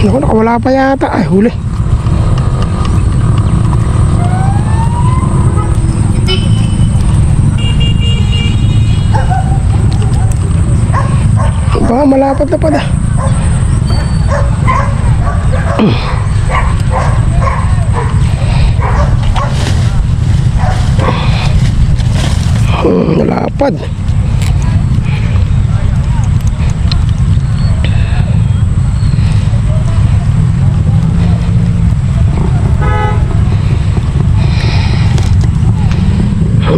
Naku, nakawala pa yata. Ay, huli. Baka malapad na pa na. Hmm,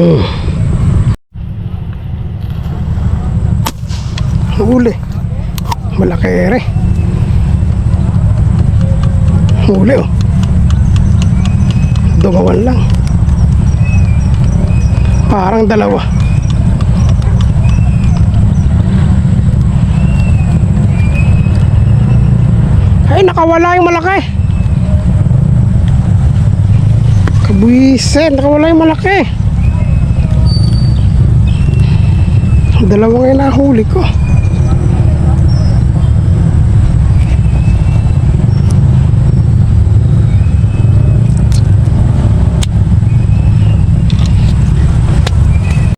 nalapad. Huli. Malaki ere. Huli oh. Dumawan lang. Parang dalawa. Ay, nakawala yung malaki. Kabuisit, nakawala yung malaki. Yung dalawa ngayon na huli ko.